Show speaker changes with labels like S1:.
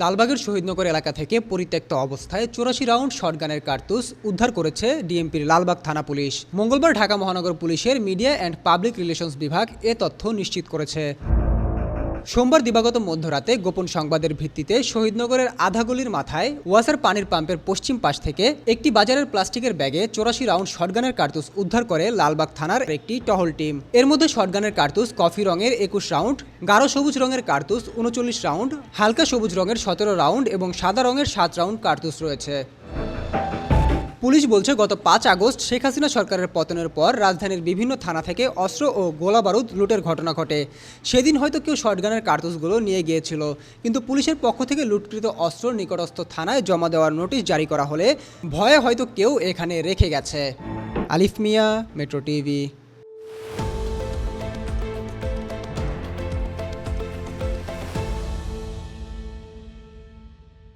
S1: লালবাগের শহীদনগর এলাকা থেকে পরিত্যক্ত অবস্থায় চুরাশি রাউন্ড শটগানের কার্তুস উদ্ধার করেছে ডিএমপির লালবাগ থানা পুলিশ। মঙ্গলবার ঢাকা মহানগর পুলিশের মিডিয়া অ্যান্ড পাবলিক রিলেশনস বিভাগ এ তথ্য নিশ্চিত করেছে। সোমবার দিবাগত মধ্যরাতে গোপন সংবাদের ভিত্তিতে শহীদনগরের আধাগলির মাথায় ওয়াসার পানির পাম্পের পশ্চিম পাশ থেকে একটি বাজারের প্লাস্টিকের ব্যাগে চৌরাশি রাউন্ড শটগানের কার্তুস উদ্ধার করে লালবাগ থানার একটি টহল টিম। এর মধ্যে শটগানের কার্তুস কফি রঙের একুশ রাউন্ড, গাঢ় সবুজ রঙের কার্তুস উনচল্লিশ রাউন্ড, হালকা সবুজ রঙের সতেরো রাউন্ড এবং সাদা রঙের সাত রাউন্ড কার্তুস রয়েছে। পুলিশ বলছে, গত পাঁচ আগস্ট শেখ হাসিনা সরকারের পতনের পর রাজধানীর বিভিন্ন থানা থেকে অস্ত্র ও গোলা বারুদ লুটের ঘটনা ঘটে। সেদিন হয়তো কেউ শর্টগানের কার্তুসগুলো নিয়ে গিয়েছিল, কিন্তু পুলিশের পক্ষ থেকে লুটকৃত অস্ত্র নিকটস্থ থানায় জমা দেওয়ার নোটিশ জারি করা হলে ভয়ে হয়তো কেউ এখানে রেখে গেছে। আলিফ মিয়া, মেট্রো টিভি।